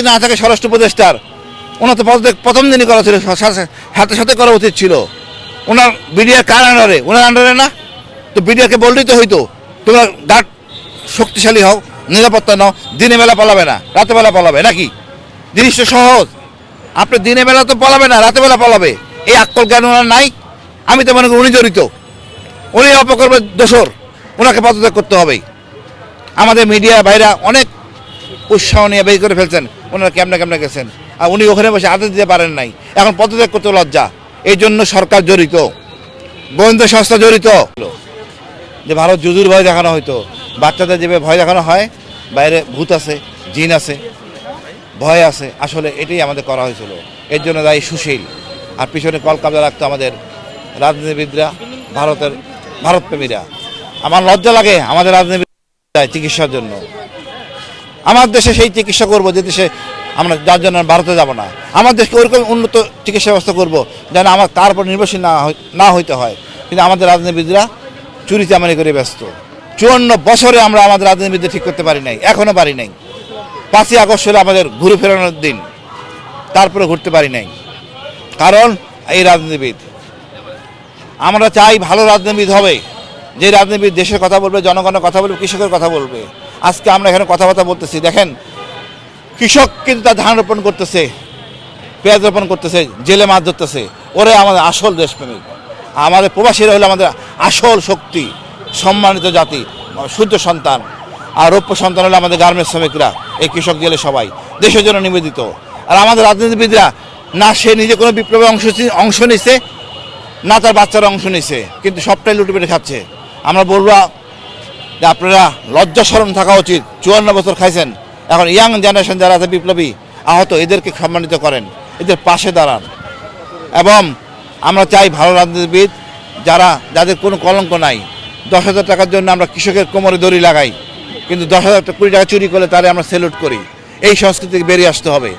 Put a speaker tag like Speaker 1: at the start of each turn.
Speaker 1: যদি না থাকে স্বরাষ্ট্র উপদেষ্টার, ওনার তো পদত্যাগ প্রথম দিনই করা ছিল, সাথে সাথে করা উচিত ছিল। ওনার বিডিআর কার আন্ডারে ওনার আন্ডারে না? তো বিডিআরকে বললেই তো হইতো, তোমরা গার্ড শক্তিশালী হও, নিরাপত্তা নাও, দিনে বেলা পালাবে না, রাতে বেলা পালাবে, নাকি? জিনিসটা সহজ। আপনি দিনে বেলা তো পালাবে না, রাতে বেলা পালাবে। এই আক্কল জ্ঞান ওনার নাই, আমি তো মনে করি উনি জড়িত। উনি অপকর্মের দোষর, ওনাকে পদত্যাগ করতে হবেই। আমাদের মিডিয়া ভাইরা অনেক উৎসাহ নিয়ে বের করে ফেলছেন। ওনারা কেমনে কেমনে গেছেন? আর উনি ওখানে বসে আদেশ দিতে পারেন নাই। এখন পদত্যাগ করতে লজ্জা। এই জন্য সরকার জড়িত। গোয়েন্দা সংস্থা জড়িত। যে ভারত যুদুর ভয় দেখানো হয়তো বাচ্চাদের যেভাবে ভয় দেখানো হয়, বাইরে ভূত আছে, জিন আছে, ভয় আছে। আসলে এটাই আমাদের করা হয়েছিল। এর জন্য দায়ী সুশীল। আর পিছনে কল কাবজা রাখতো আমাদের রাজনীতিবিদরা, ভারতের, ভারতপ্রেমীরা। আমার লজ্জা লাগে আমাদের রাজনীতিবিদ চিকিৎসার জন্য। আমার দেশে সেই চিকিৎসা করব যে দেশে আমরা যার জন্য ভারতে যাব না। আমার দেশকে ওরকম উন্নত চিকিৎসা ব্যবস্থা করব যেন আমার তার উপর নির্ভরশীল না না হইতে হয়। কিন্তু আমাদের রাজনীতিবিদরা চুরি চামারি করে ব্যস্ত। চুয়ান্ন বছরে আমরা আমাদের রাজনীতিবিদদের ঠিক করতে পারি নাই এখনও পারি নাই। পাঁচই আগস্ট হলে আমাদের ঘুরে ফেরানোর দিন, তারপরে ঘুরতে পারি নাই। কারণ এই রাজনীতিবিদ, আমরা চাই ভালো রাজনীতিবিদ হবে। যে রাজনীতিবিদ দেশের কথা বলবে, জনগণের কথা বলবে, কৃষকের কথা বলবে। আজকে আমরা এখানে কথাবার্তা বলতেছি। দেখেন, কৃষক কিন্তু তার ধান রোপণ করতেছে, পেঁয়াজ রোপণ করতেছে, জেলে মাছ ধরতেছে। ওরে আমাদের আসল দেশপ্রেমিক। আমাদের প্রবাসীরা হলো আমাদের আসল শক্তি, সম্মানিত জাতি সূর্য সন্তান। আর রৌপ্য সন্তান হলো আমাদের গার্মেন্টস শ্রমিকরা, এই কৃষক জেলে সবাই, দেশের জন্য নিবেদিত। আর আমাদের রাজনীতিবিদরা, না সে নিজে কোনো বিপ্লবে অংশ অংশ নিছে, না তার বাচ্চারা অংশ নিছে, কিন্তু সবটাই লুটে পেটে খাচ্ছে। আমরা বলব যে আপনারা লজ্জা স্মরণ থাকা উচিত। চুয়ান্ন বছর খাইছেন। এখন ইয়াং জেনারেশন যারা আছে, বিপ্লবী, আহত, এদেরকে সম্মানিত করেন। এদের পাশে দাঁড়ান। এবং আমরা চাই ভালো রাজনীতিবিদ যারা, যাদের কোনো কলঙ্ক নাই। দশ হাজার টাকার জন্য আমরা কৃষকের কোমরে দড়ি লাগাই। কিন্তু দশ হাজার কুড়ি টাকা চুরি করলে তারে আমরা সেলুট করি। এই সংস্কৃতি বেরিয়ে আসতে হবে।